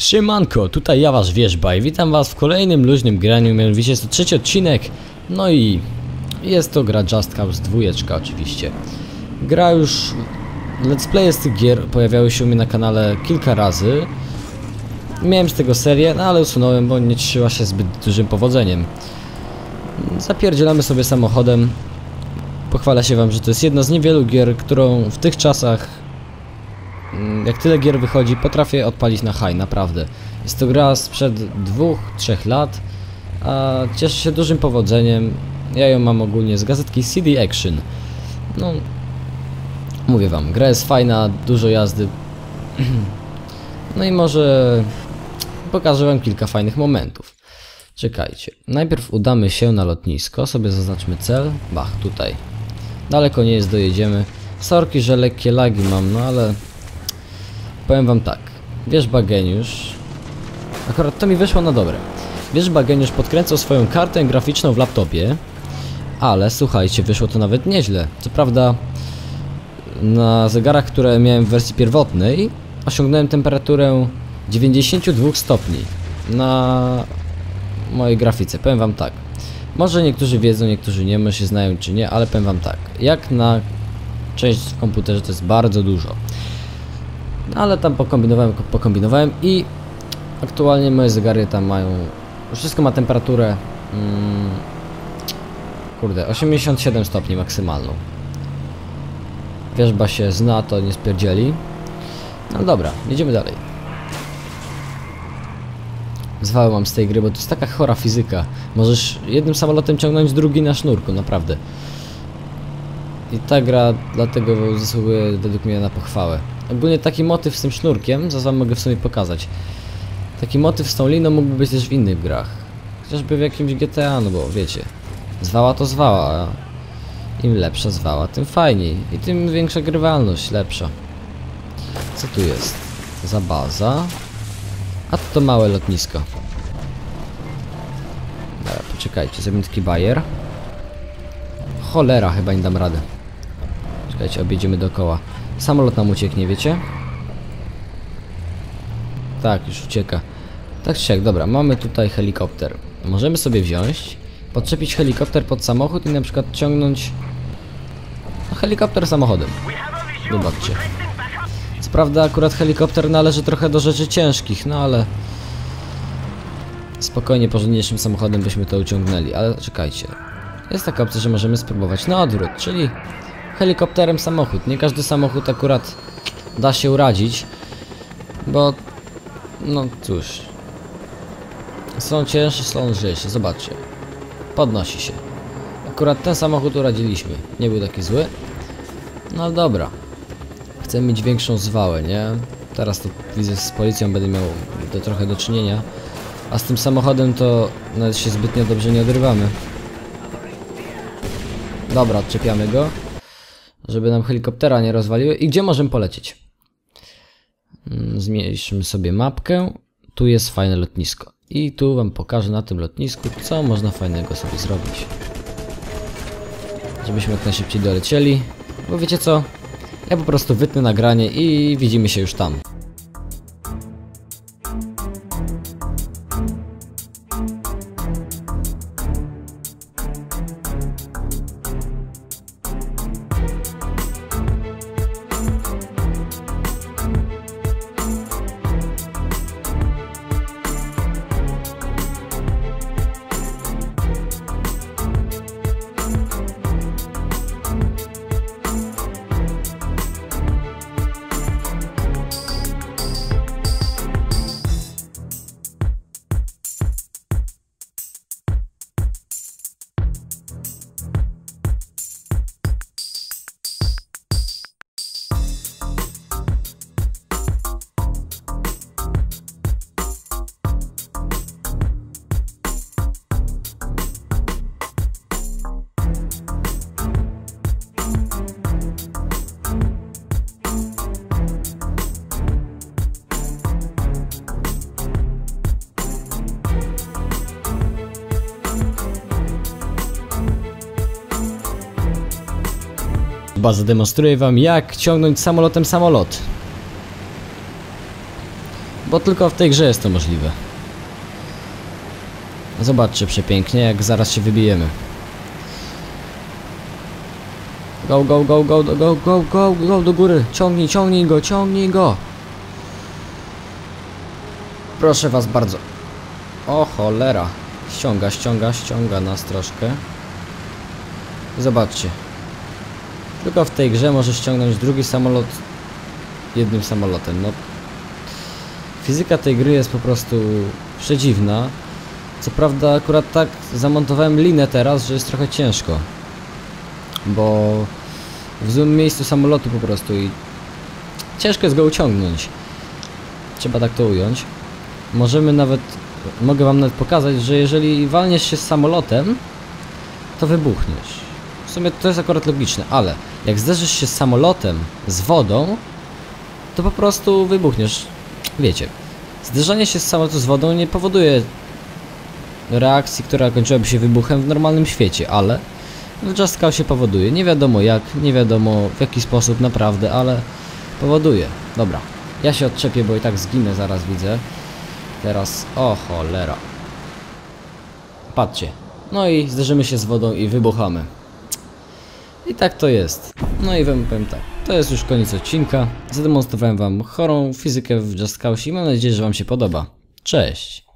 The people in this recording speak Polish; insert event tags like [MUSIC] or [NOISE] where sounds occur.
Siemanko, tutaj ja wasz wierzba i witam was w kolejnym luźnym graniu, mianowicie jest to trzeci odcinek, no i jest to gra Just Cause 2 oczywiście. Gra już, let's play z tych gier pojawiały się u mnie na kanale kilka razy. Miałem z tego serię, no ale usunąłem, bo nie cieszyła się zbyt dużym powodzeniem. Zapierdzielamy sobie samochodem. Pochwalę się wam, że to jest jedna z niewielu gier, którą w tych czasach jak tyle gier wychodzi, potrafię odpalić na high, naprawdę. Jest to gra sprzed dwóch, trzech lat, a cieszy się dużym powodzeniem. Ja ją mam ogólnie z gazetki CD Action. No, mówię wam, gra jest fajna, dużo jazdy. [CLEARS THROAT] No i może pokażę wam kilka fajnych momentów. Czekajcie, najpierw udamy się na lotnisko, sobie zaznaczmy cel. Bach, tutaj. Daleko nie jest, dojedziemy. Sorki, że lekkie lagi mam, no ale powiem wam tak. Wierzba Geniusz... Akurat to mi wyszło na dobre. Wierzba Geniusz podkręcał swoją kartę graficzną w laptopie, ale słuchajcie, wyszło to nawet nieźle. Co prawda na zegarach, które miałem w wersji pierwotnej osiągnąłem temperaturę 92 stopni na mojej grafice. Powiem wam tak. Może niektórzy wiedzą, niektórzy nie, może się znają czy nie, ale powiem wam tak. Jak na część w komputerze to jest bardzo dużo. Ale tam pokombinowałem, pokombinowałem i aktualnie moje zegary tam mają... Wszystko ma temperaturę... Mm, kurde, 87 stopni maksymalną. Wierzba się zna, to nie spierdzieli. No dobra, jedziemy dalej. Zwały mam z tej gry, bo to jest taka chora fizyka. Możesz jednym samolotem ciągnąć drugi na sznurku, naprawdę. I ta gra dlatego zasługuje według mnie na pochwałę. Ogólnie taki motyw z tym sznurkiem, zaraz wam mogę w sumie pokazać. Taki motyw z tą liną mógłby być też w innych grach. Chociażby w jakimś GTA, no bo wiecie. Zwała to zwała, im lepsza zwała, tym fajniej. I tym większa grywalność, lepsza. Co tu jest? Za baza. A to, to małe lotnisko. Dobra, poczekajcie, zrobimy taki bajer. Cholera, chyba nie dam radę. Czekajcie, objedziemy dookoła. Samolot nam ucieknie, wiecie? Tak, już ucieka. Tak czy siak, dobra, mamy tutaj helikopter. Możemy sobie wziąć, podczepić helikopter pod samochód i na przykład ciągnąć no, helikopter samochodem. Zobaczcie. Co prawda akurat helikopter należy trochę do rzeczy ciężkich, no ale spokojnie porządniejszym samochodem byśmy to uciągnęli, ale czekajcie. Jest taka opcja, że możemy spróbować na odwrót, czyli helikopterem samochód. Nie każdy samochód akurat da się uradzić, bo no cóż. Są cięższe, są lżejsze, zobaczcie. Podnosi się. Akurat ten samochód uradziliśmy. Nie był taki zły. No dobra. Chcę mieć większą zwałę, nie? Teraz to widzę z policją będę miał to trochę do czynienia. A z tym samochodem to nawet się zbytnio dobrze nie odrywamy. Dobra, odczepiamy go żeby nam helikoptera nie rozwaliły. I gdzie możemy polecieć? Mm, zmniejszymy sobie mapkę. Tu jest fajne lotnisko. I tu wam pokażę na tym lotnisku, co można fajnego sobie zrobić. Żebyśmy jak najszybciej dolecieli. Bo wiecie co? Ja po prostu wytnę nagranie i widzimy się już tam. Chyba zademonstruję wam jak ciągnąć samolotem samolot. Bo tylko w tej grze jest to możliwe. Zobaczcie przepięknie, jak zaraz się wybijemy. Go, go, go, go, go, go, go, go, go do góry. Ciągnij, ciągnij go, ciągnij go. Proszę was bardzo. O cholera. Ściąga, ściąga, ściąga nas troszkę. Zobaczcie. Tylko w tej grze możesz ściągnąć drugi samolot jednym samolotem. No, fizyka tej gry jest po prostu przedziwna. Co prawda akurat tak zamontowałem linę teraz, że jest trochę ciężko. Bo w złym miejscu samolotu po prostu i ciężko jest go uciągnąć. Trzeba tak to ująć. Możemy nawet, mogę wam nawet pokazać, że jeżeli walniesz się z samolotem, to wybuchniesz. W sumie to jest akurat logiczne, ale jak zderzysz się z samolotem, z wodą, to po prostu wybuchniesz. Wiecie, zderzanie się z samolotu z wodą nie powoduje reakcji, która kończyłaby się wybuchem w normalnym świecie, ale w Just Cause się powoduje. Nie wiadomo jak, nie wiadomo w jaki sposób naprawdę, ale powoduje. Dobra, ja się odczepię, bo i tak zginę zaraz widzę. Teraz, o cholera. Patrzcie. No i zderzymy się z wodą i wybuchamy. I tak to jest. No i wam powiem tak. To jest już koniec odcinka. Zademonstrowałem wam chorą fizykę w Just Cause i mam nadzieję, że wam się podoba. Cześć!